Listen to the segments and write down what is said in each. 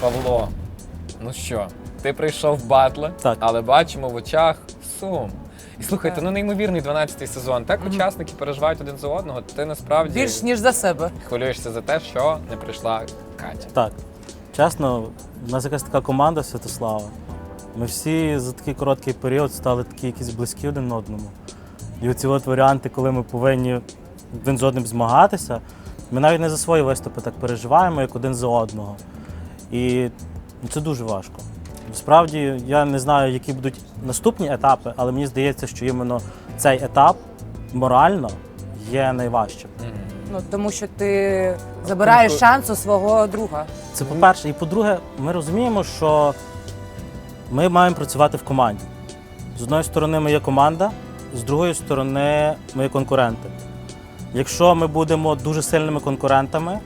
Павло, ну що, ти прийшов в батли, Так. але бачимо в очах сум. І слухайте, ну неймовірний 12-й сезон. Так учасники переживають один за одного. Ти насправді Більш ніж за себе. хвилюєшся за те, що не прийшла Катя. Так. Чесно, в нас якась така команда Святослава. Ми всі за такий короткий період стали такі якісь близькі один одному. І оці от варіанти, коли ми повинні один з одним змагатися, ми навіть не за свої виступи так переживаємо, як один за одного. І це дуже важко. Справді, я не знаю, які будуть наступні етапи, але мені здається, що іменно цей етап морально є найважчим. Ну тому що ти забираєш шанс у свого друга. Це по-перше. І по-друге, ми розуміємо, що ми маємо працювати в команді. З одної сторони, ми є команда, з другої сторони, ми є конкуренти. Якщо ми будемо дуже сильними конкурентами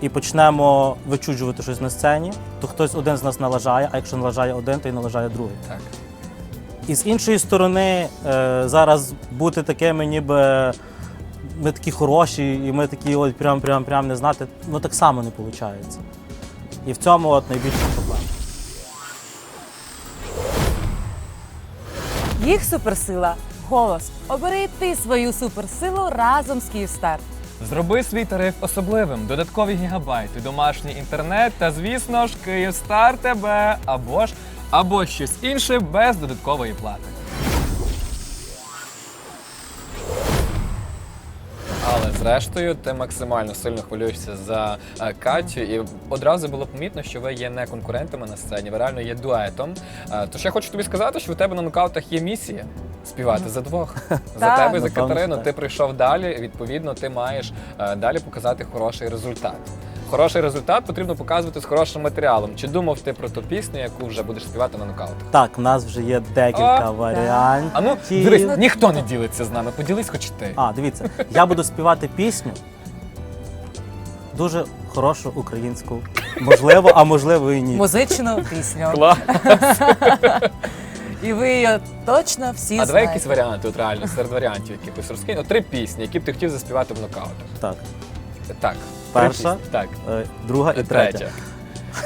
і почнемо вичуджувати щось на сцені, то хтось один з нас налажає, а якщо налажає один, то й налажає другий. Так. І з іншої сторони, е, зараз бути такими, ніби ми такі хороші, і ми такі от прям прям прям не знати, ну так само не виходить. І в цьому от найбільша проблема. Їх суперсила голос. Обери ти свою суперсилу разом з Київстар. Зроби свій тариф особливим, додаткові гігабайти, домашній інтернет та, звісно ж, Київстар тебе або ж або щось інше без додаткової плати. Але зрештою ти максимально сильно хвилюєшся за е, Катю, і одразу було помітно, що ви є не конкурентами на сцені, ви реально є дуетом. Е, Тож я хочу тобі сказати, що у тебе на нокаутах є місія співати за двох. За тебе за Катерину. Ти прийшов далі. Відповідно, ти маєш е, далі показати хороший результат. Хороший результат потрібно показувати з хорошим матеріалом. Чи думав ти про ту пісню, яку вже будеш співати на нокаутах? Так, в нас вже є декілька О, варіантів. А ну дивись, ніхто не ділиться з нами. Поділись, хоч ти. А, дивіться, я буду співати пісню. Дуже хорошу українську. Можливо, а можливо і ні. Музичну пісню. Клас. І ви її точно всі А давай якісь варіанти, от реально, серед варіантів якихось розкинь. От три пісні, які б ти хотів заспівати в нокаутах. Так. Так. три Перша. пісні. Так. Е, Друга і третя. Третя.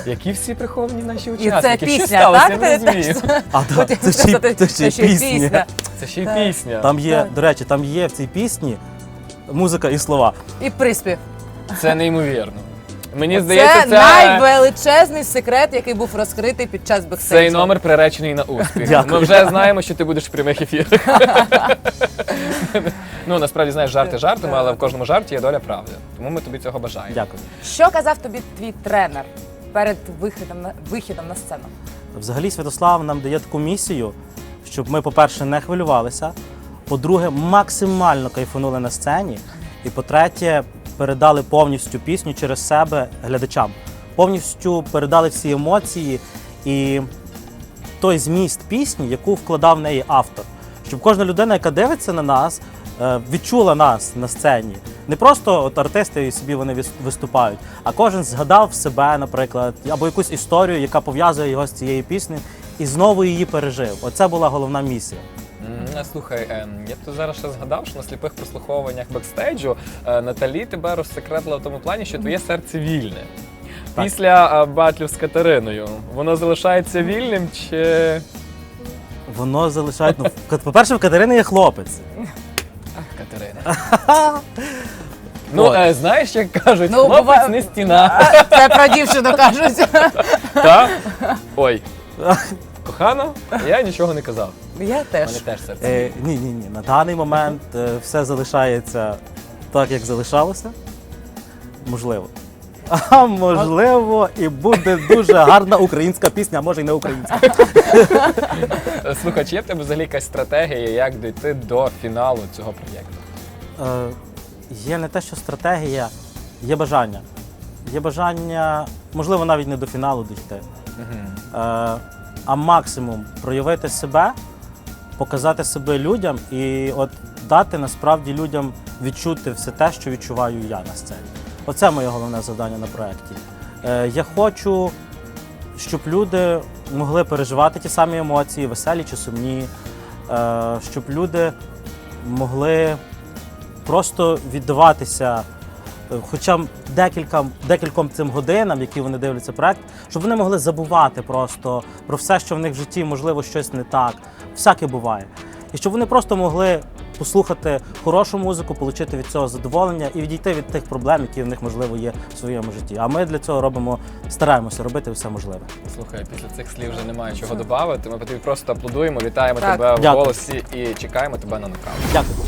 Які всі приховані наші І учасники? це Що пісня, сталося? так? Я не Ти- розумію. А, так, це ще, й- це ще й ще й пісня. Це ще й Так. пісня. Там є, Так. до речі, там є в цій пісні музика і слова. І приспів. Це неймовірно. Мені здається, це найвеличезний секрет, який був розкритий під час бекстейджу. Цей номер приречений на успіх. Дякую. Ми вже знаємо, що ти будеш в прямих ефірах. ну насправді знаєш жарти жартами, але в кожному жарті є доля правди. Тому ми тобі цього бажаємо. Дякую. Що казав тобі твій тренер перед виходом на вихідом на сцену? Взагалі Святослав нам дає таку місію, щоб ми, по-перше, не хвилювалися, по-друге, максимально кайфанули на сцені. І по-третє, передали повністю пісню через себе глядачам. Повністю передали всі емоції і той зміст пісні, яку вкладав в неї автор. Щоб кожна людина, яка дивиться на нас, е, відчула нас на сцені. Не просто от артисти собі вони вис- виступають, а кожен згадав себе, наприклад, або якусь історію, яка пов'язує його з цією піснею, і знову її пережив. Оце була головна місія. Слухай, ем, я тут зараз ще згадав, що на сліпих прослуховуваннях бекстейджу е, Наталі тебе розсекретила в тому плані, що твоє серце вільне. Так. Після е, батлів з Катериною воно залишається вільним чи. Воно залишає. Ну, по-перше, в Катерини є хлопець. Ах, Катерина. Ну, От. е, знаєш, як кажуть, Ну, хлопець бува- не стіна. Це про дівчину кажуть. Та? Ой. Кохана, я нічого не казав. Я теж. мене теж серце. Е, ні, ні, ні. На даний момент е, все залишається так, як залишалося. Можливо. А можливо, і буде дуже гарна українська пісня, а може й не українська. Слухай, чи є в тебе взагалі якась стратегія, як дійти до фіналу цього проєкту? Е, є не те, що стратегія, є бажання. Є бажання, можливо, навіть не до фіналу дійти, е, а максимум проявити себе, показати себе людям і от дати насправді людям відчути все те, що відчуваю я на сцені. Оце моє головне завдання на проєкті. Е, я хочу, щоб люди могли переживати ті самі емоції, веселі чи сумні, е, щоб люди могли просто віддаватися хоча б декілька, декільком цим годинам, які вони дивляться проект, щоб вони могли забувати просто про все, що в них в житті, можливо, щось не так. Всяке буває. І щоб вони просто могли послухати хорошу музику, отримати від цього задоволення і відійти від тих проблем, які в них можливо є в своєму житті. А ми для цього робимо, стараємося робити все можливе. Слухай, після цих слів вже немає чого додати. Ми тобі просто аплодуємо, вітаємо Так. тебе в Дякую. голосі і чекаємо тебе на нокаут. Дякую.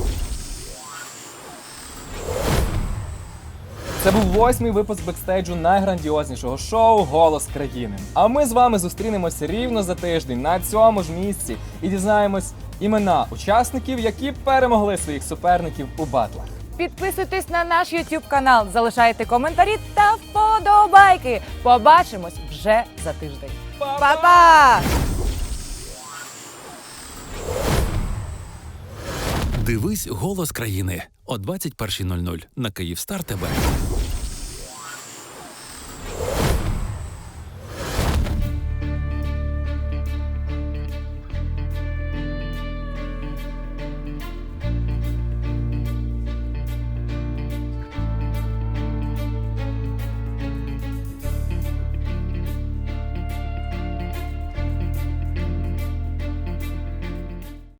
Це був восьмий випуск бекстейджу найграндіознішого шоу Голос країни. А ми з вами зустрінемося рівно за тиждень на цьому ж місці і дізнаємось імена учасників, які перемогли своїх суперників у батлах. Підписуйтесь на наш YouTube канал, залишайте коментарі та вподобайки. Побачимось вже за тиждень. Па-па! Дивись голос країни о 21.00 на Київстар ТБ.